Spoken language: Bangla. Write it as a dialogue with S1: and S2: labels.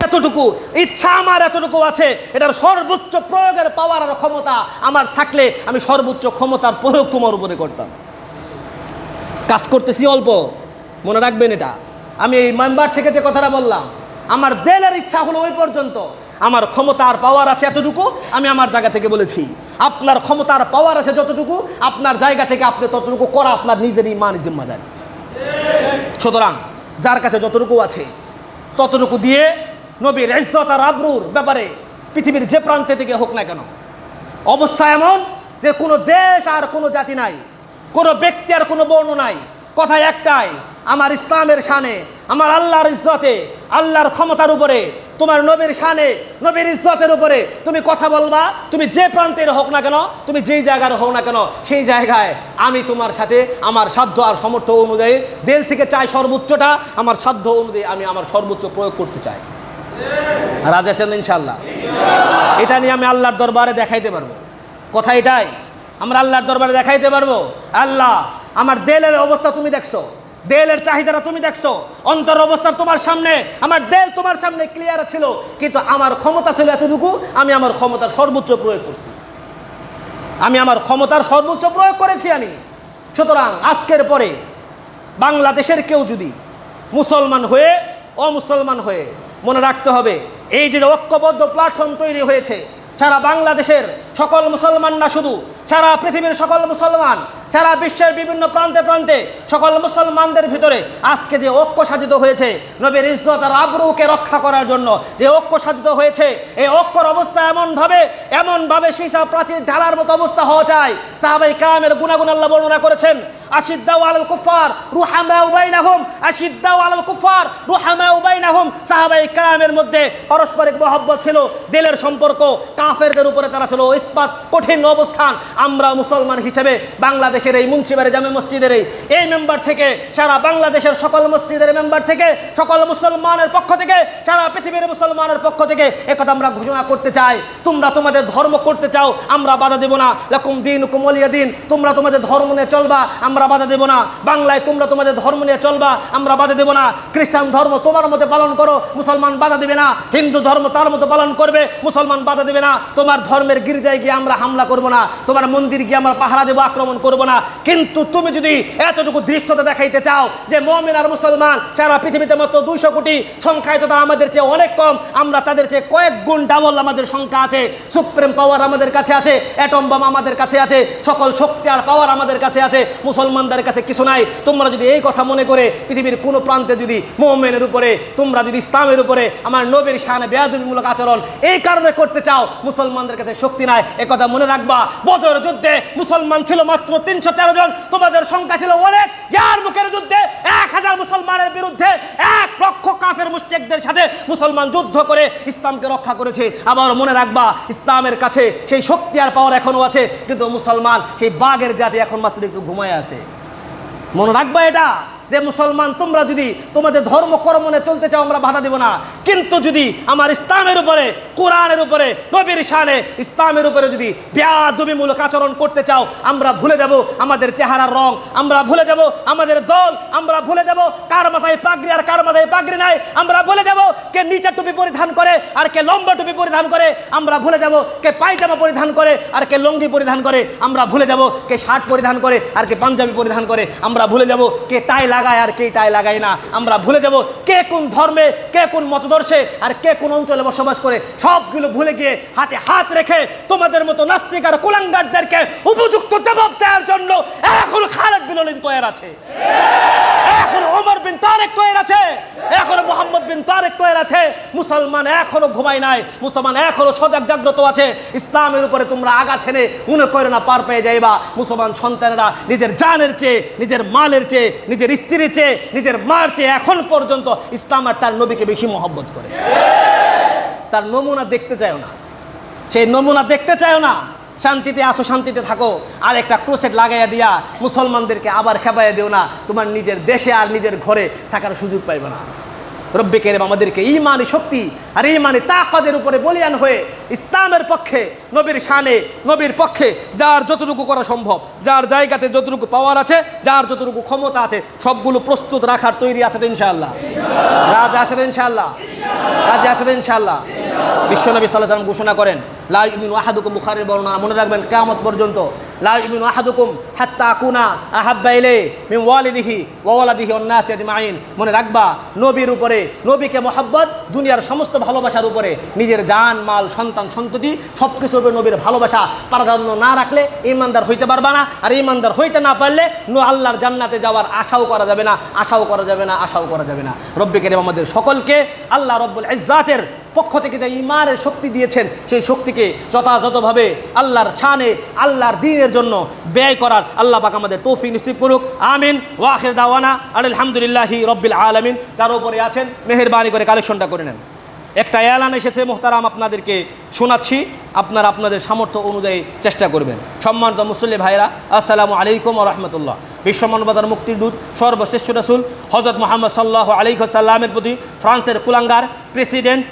S1: এতটুকু ইচ্ছা আমার এতটুকু আছে এটার সর্বোচ্চ প্রয়োগের পাওয়ার আর ক্ষমতা আমার থাকলে আমি সর্বোচ্চ ক্ষমতার প্রয়োগ তোমার উপরে করতাম কাজ করতেছি অল্প। মনে রাখবেন এটা। আমি এই মেম্বার থেকে যে কথাটা বললাম, আমার দেলের ইচ্ছা হলো ওই পর্যন্ত। আমার ক্ষমতার পাওয়ার আছে এতটুকু আমি আমার জায়গা থেকে বলেছি। আপনার ক্ষমতার পাওয়ার আছে যতটুকু, আপনার জায়গা থেকে আপনি ততটুকু করা আপনার নিজেরই মান জিম্মাদারি সুতরাং যার কাছে যতটুকু আছে, ততটুকু দিয়ে নবীর ইজ্জত আর আবরুর ব্যাপারে পৃথিবীর যে প্রান্তে থেকে হোক না কেন, অবস্থা এমন যে কোনো দেশ আর কোনো জাতি নাই কোনো ব্যক্তি আর কোনো বর্ণ নাই। কথা একটাই আমার ইসলামের শানে আমার আল্লাহর ইজ্জতে আল্লাহর ক্ষমতার উপরে তোমার নবীর শানে নবীর ইজ্জতের উপরে তুমি কথা বলবা তুমি যে প্রান্তের হোক না কেন তুমি যেই জায়গার হোক না কেন সেই জায়গায় আমি তোমার সাথে আমার সাধ্য আর সমর্থ অনুযায়ী দেল থেকে চাই সর্বোচ্চটা আমার সাধ্য অনুযায়ী আমি আমার সর্বোচ্চ প্রয়োগ করতে চাই। রাজ আছেন ইনশাল্লাহ এটা নিয়ে আমি আল্লাহর দরবারে দেখাইতে পারব। কথা এটাই আমরা আল্লাহর দরবারে দেখাইতে পারব। আল্লাহ, আমার দেলের অবস্থা তুমি দেখছ। দেলের চাহিদাটা তুমি দেখছ। অন্তর অবস্থা তোমার সামনে, আমার দেল তোমার সামনে ক্লিয়ার ছিল। কিন্তু আমার ক্ষমতা ছিল এতটুকু, আমি আমার ক্ষমতার সর্বোচ্চ প্রয়োগ করছি। আমি আমার ক্ষমতার সর্বোচ্চ প্রয়োগ করেছি আমি। সুতরাং আজকের পরে বাংলাদেশের কেউ যদি মুসলমান হয়ে, অমুসলমান হয়ে মনে রাখতে হবে, এই যে ঐক্যবদ্ধ প্ল্যাটফর্ম তৈরি হয়েছে, সারা বাংলাদেশের সকল মুসলমান না শুধু সারা পৃথিবীর সকল মুসলমান সারা বিশ্বের বিভিন্ন প্রান্তে প্রান্তে সকল মুসলমানদের ভিতরে আজকে যে ঐক্য সাজিত হয়েছে, নবীর ইজ্জত আর আবরুকে রক্ষা করার জন্য যে ঐক্য সাজিত হয়েছে, এই ঐক্যর অবস্থা এমনভাবে এমনভাবে সীসা প্রাচীর ঢালার মতো অবস্থা হওয়া চাই। সাহাবাই কামের গুণাগুণ আল্লাহ বর্ণনা করেছেন আশিদ্দাও কুফার কুফার সাহাবাই মধ্যে পারস্পরিক মহব্বত ছিল, দিলের সম্পর্ক, কাফেরদের উপরে তারা ছিল ইস্পাত কঠিন অবস্থান। আমরা মুসলমান হিসেবে বাংলাদেশের এই মুন্সিবাড়ি জামে মসজিদের এই এই মেম্বার থেকে সারা বাংলাদেশের সকল মসজিদের মেম্বার থেকে, সকল মুসলমানের পক্ষ থেকে, সারা পৃথিবীর মুসলমানের পক্ষ থেকে একথা আমরা ঘোষণা করতে চাই। তোমরা তোমাদের ধর্ম করতে চাও, আমরা বাধা দেব না। লকুম দিন কুমলিয়া দিন, তোমরা তোমাদের ধর্ম নিয়ে চলবা, আমরা বাধা দেব না। বাংলায় তোমরা তোমাদের ধর্ম নিয়ে চলবা, আমরা বাধা দেব না। খ্রিস্টান ধর্ম তোমার মতো পালন করো, মুসলমান বাধা দেবে না। হিন্দু ধর্ম তার মতো পালন করবে, মুসলমান বাধা দেবে না। তোমার ধর্মের গির্জায় গিয়ে আমরা হামলা করব না। তোমার মন্দির গিয়ে আমরা পাহারা দেবো, আক্রমণ করব না। কিন্তু তুমি যদি এতটুকু দৃষ্টতা দেখাইতে চাও যে মমিন আর মুসলমান সারা পৃথিবীতে মাত্র দুইশো কোটি সংখ্যায় তো তারা আমাদের চেয়ে অনেক কম, আমরা তাদের চেয়ে কয়েক গুণ ডাবল আমাদের সংখ্যা আছে। সুপ্রিম পাওয়ার আমাদের কাছে আছে অ্যাটম বাম আমাদের কাছে আছে, সকল শক্তি আর পাওয়ার আমাদের কাছে আছে, মুসলমানদের কাছে কিছু নাই। তোমরা যদি এই কথা মনে করে পৃথিবীর কোনো প্রান্তে যদি মোমেনের উপরে, তোমরা যদি ইসলামের উপরে আমার নবীর শানে বেয়াদবিমূলক আচরণ এই কারণে করতে চাও, মুসলমানদের কাছে শক্তি নাই। একথা মনে রাখবা, বদর যুদ্ধে মুসলমান ছিল মাত্র তিনশো তেরো জন, তোমাদের সংখ্যা ছিল অনেক। যার মুখের যুদ্ধে এক হাজার মুসলমানের বিরুদ্ধে এক লক্ষ কাফের মুস্টেকদের সাথে মুসলমান যুদ্ধ করে ইসলামকে রক্ষা করেছে। আবার মনে রাখবা, ইসলামের কাছে সেই শক্তি আর পাওয়ার এখনও আছে, কিন্তু মুসলমান সেই বাঘের জাতি এখন মাত্র একটু ঘুমায় আছে। মনে রাখবা এটা? যে মুসলমান, তোমরা যদি তোমাদের ধর্ম কর্মনে চলতে চাও, আমরা বাধা দেব না। কিন্তু যদি আমার ইসলামের উপরে, কোরআনের উপরে, নবীর শানে ইসলামের উপরে যদি বেয়াদবিমূলক আচরণ করতে চাও, আমরা ভুলে যাব আমাদের চেহারার রং, আমরা ভুলে যাব আমাদের দল, আমরা ভুলে যাব কার মাথায় পাগড়ি আর কার মাথায় পাগড়ি নাই, আমরা ভুলে যাব কে নিচে টুপি পরিধান করে আর কে লম্বা টুপি পরিধান করে, আমরা ভুলে যাব কে পায়জামা পরিধান করে আর কে লঙ্গি পরিধান করে, আমরা ভুলে যাব কে শার্ট পরিধান করে আর কে পাঞ্জাবি পরিধান করে, আমরা ভুলে যাব কে টাই লাগায় আর কে টাই লাগায় না। আমরা ভুলে যাব কে কোন ধর্মে, কে কোন মতদর্শে আর কে কোন অঞ্চলে বসবাস করে। সবগুলো ভুলে গিয়ে হাতে হাত রেখে তোমাদের মতো নাস্তিক আর কুলাঙ্গারদেরকে উপযুক্ত জবাব দেওয়ার জন্য এখন খালেদ বিন তৈরি আছে। এখন ওমর বিন তারেক তৈরি আছে। এখন মোহাম্মদ বিন তারেক তৈরি আছে। মুসলমান এখনও ঘুমায় নাই। মুসলমান এখনও সজাগ জাগ্রত আছে। ইসলামের উপরে তোমরা আঘাত হেনে মনে করে না, পার পেয়ে যাইবা। মুসলমান সন্তানেরা নিজের জানের চেয়ে, নিজের মালের চেয়ে, নিজের স্ত্রীর চেয়ে, নিজের মার চেয়ে এখন পর্যন্ত ইসলাম আর তার নবীকে বেশি মহব্বত করে। তার নমুনা দেখতে চায় না। সেই নমুনা দেখতে চায় না। শান্তিতে আসো, শান্তিতে থাকো। আর একটা ক্রোসেট লাগাইয়া দিয়া মুসলমানদেরকে আবার খেপাইয়া দিও না। তোমার নিজের দেশে আর নিজের ঘরে থাকার সুযোগ পাইবে না। রব্বে কেরেম আমাদেরকে ইমানি শক্তি আর ইমানি তাকদের উপরে বলিয়ান হয়ে ইসলামের পক্ষে, নবীর শানে, নবীর পক্ষে যার যতটুকু করা সম্ভব, যার জায়গাতে যতটুকু পাওয়ার আছে, যার যতটুকু ক্ষমতা আছে, সবগুলো প্রস্তুত রাখার তৈরি আছে তো ইনশাআল্লাহ। রাজ আছে তো ইনশাআল্লাহ। রাজে আছে তো বিশ্বনবী সাল্লাহ ঘোষণা করেন লা ইমিনু আহাদুকুম বুখারের বর্ণনা, মনে রাখবেন, কেয়ামত পর্যন্ত। লা ইমিনু আহাদুকুম হাত্তা কুনা আহাব্বা ইলে মিন ওয়ালিদিহি ওয়া ওয়ালাদিহি ওয়ান নাসি আজমাইন। মনে রাখবা, নবীর উপরে, নবীকে মোহাব্বত, দুনিয়ার সমস্ত ভালোবাসার উপরে, নিজের জান, মাল, সন্তান, সন্ততি সব কিছুর উপরে নবীর ভালোবাসা প্রাধান্য না রাখলে ইমানদার হইতে পারবা না। আর ইমানদার হইতে না পারলে নো আল্লাহর জান্নাতে যাওয়ার আশাও করা যাবে না, আশাও করা যাবে না, আশাও করা যাবে না। রব্বি কেরিম আমাদের সকলকে আল্লাহ রব্বুল ইজ্জাতের পক্ষ থেকে যে ইমানের শক্তি দিয়েছেন, সেই শক্তিকে যথাযথভাবে আল্লাহর ছানে আল্লাহর দিনের জন্য ব্যয় করার আল্লাহ পাক আমাদের তৌফি নিশ্চিত করুক। আমিন। ওয়াহের দাওয়ানা আলহামদুলিল্লাহি রব্বিল আলামিন। তার উপরে আছেন, মেহেরবানি করে কালেকশনটা করে নেন। একটা এলান এসেছে, মোহতারাম আপনাদেরকে শোনাচ্ছি। আপনারা আপনাদের সামর্থ্য অনুযায়ী চেষ্টা করবেন। সম্মানিত মুসল্লি ভাইরা আসসালামু আলাইকুম রহমতুল্লাহ। বিশ্ব মানবতার মুক্তির দূত, সর্বশ্রেষ্ঠ রাসুল হজরত মোহাম্মদ সাল্লাহ আলাইসাল্লামের প্রতি ফ্রান্সের কুলাঙ্গার প্রেসিডেন্ট